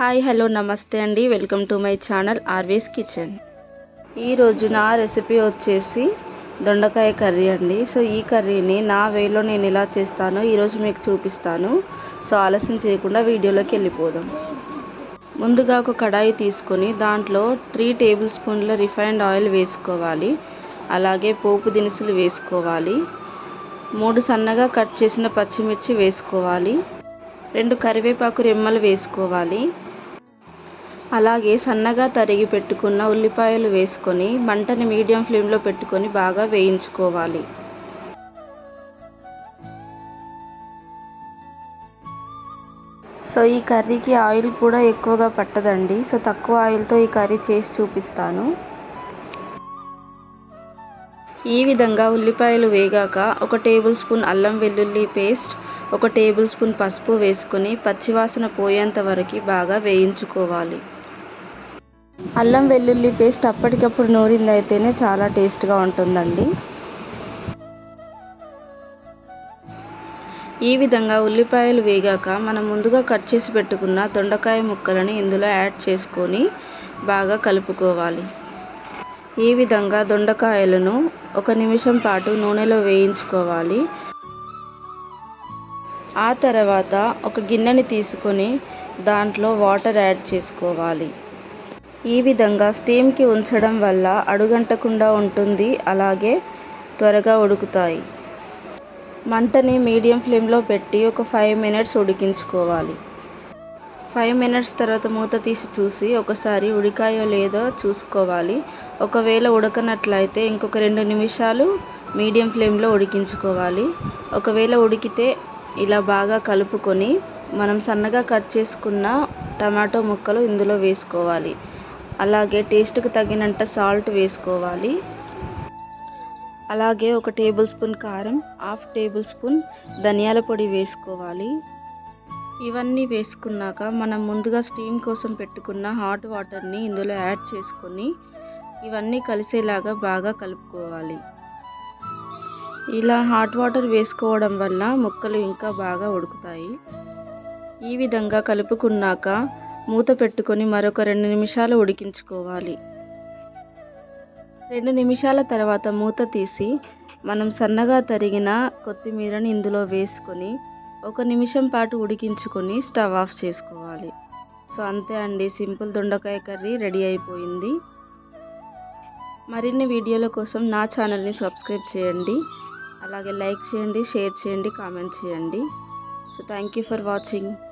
Hi hello నమస్తే అండి. Welcome to my channel RV's kitchen. ఈరోజు నా రెసిపీ వచ్చేసి దొండకాయ కర్రీ అండి. సో ఈ కర్రీని నా వేలో నేను ఎలా చేస్తానో ఈరోజు మీకు చూపిస్తాను. సో ఆలస్యం చేయకుండా వీడియోలోకి వెళ్ళిపోదాం. ముందుగా ఒక కడాయి తీసుకొని దాంట్లో త్రీ టేబుల్ స్పూన్ల రిఫైన్డ్ ఆయిల్ వేసుకోవాలి. అలాగే పోపు దినుసులు వేసుకోవాలి. మూడు సన్నగా కట్ చేసిన పచ్చిమిర్చి వేసుకోవాలి. రెండు కరివేపాకు రెమ్మలు వేసుకోవాలి. అలాగే సన్నగా తరిగి పెట్టుకున్న ఉల్లిపాయలు వేసుకొని మంటని మీడియం ఫ్లేమ్లో పెట్టుకొని బాగా వేయించుకోవాలి. సో ఈ కర్రీకి ఆయిల్ కూడా ఎక్కువగా పట్టదండి. సో తక్కువ ఆయిల్తో ఈ కర్రీ చేసి చూపిస్తాను. ఈ విధంగా ఉల్లిపాయలు వేగాక ఒక టేబుల్ స్పూన్ అల్లం వెల్లుల్లి పేస్ట్ ఒక టేబుల్ స్పూన్ పసుపు వేసుకొని పచ్చివాసన పోయేంత వరకు బాగా వేయించుకోవాలి. అల్లం వెల్లుల్లి పేస్ట్ అప్పటికప్పుడు నూరింది అయితేనే చాలా టేస్ట్గా ఉంటుందండి. ఈ విధంగా ఉల్లిపాయలు వేగాక మనం ముందుగా కట్ చేసి పెట్టుకున్న దొండకాయ ముక్కలని ఇందులో యాడ్ చేసుకొని బాగా కలుపుకోవాలి. ఈ విధంగా దొండకాయలను ఒక నిమిషం పాటు నూనెలో వేయించుకోవాలి. ఆ తర్వాత ఒక గిన్నెని తీసుకొని దాంట్లో వాటర్ యాడ్ చేసుకోవాలి. ఈ విధంగా స్టీమ్కి ఉంచడం వల్ల అడుగంటకుండా ఉంటుంది అలాగే త్వరగా ఉడుకుతాయి. మంటని మీడియం ఫ్లేమ్లో పెట్టి ఒక ఫైవ్ మినిట్స్ ఉడికించుకోవాలి. ఫైవ్ మినిట్స్ తర్వాత మూత తీసి చూసి ఒకసారి ఉడికాయో లేదో చూసుకోవాలి. ఒకవేళ ఉడకనట్లయితే ఇంకొక రెండు నిమిషాలు మీడియం ఫ్లేమ్లో ఉడికించుకోవాలి. ఒకవేళ ఉడికితే ఇలా బాగా కలుపుకొని మనం సన్నగా కట్ చేసుకున్న టమాటో ముక్కలు ఇందులో వేసుకోవాలి. అలాగే టేస్ట్కి తగినంత సాల్ట్ వేసుకోవాలి. అలాగే ఒక టేబుల్ స్పూన్ కారం హాఫ్ టేబుల్ స్పూన్ ధనియాల పొడి వేసుకోవాలి. ఇవన్నీ వేసుకున్నాక మనం ముందుగా స్టీమ్ కోసం పెట్టుకున్న హాట్ వాటర్ని ఇందులో యాడ్ చేసుకొని ఇవన్నీ కలిసేలాగా బాగా కలుపుకోవాలి. ఇలా హాట్ వాటర్ వేసుకోవడం వల్ల ముక్కలు ఇంకా బాగా ఉడుకుతాయి. ఈ విధంగా కలుపుకున్నాక మూత పెట్టుకొని మరొక రెండు నిమిషాలు ఉడికించుకోవాలి. రెండు నిమిషాల తర్వాత మూత తీసి మనం సన్నగా తరిగిన కొత్తిమీరని ఇందులో వేసుకొని ఒక నిమిషం పాటు ఉడికించుకొని స్టవ్ ఆఫ్ చేసుకోవాలి. సో అంతే అండి. సింపుల్ దొండకాయ కర్రీ రెడీ అయిపోయింది. మరిన్ని వీడియోల కోసం నా ఛానల్ని సబ్స్క్రైబ్ చేయండి. అలాగే లైక్ చేయండి షేర్ చేయండి కామెంట్ చేయండి. So thank you for watching.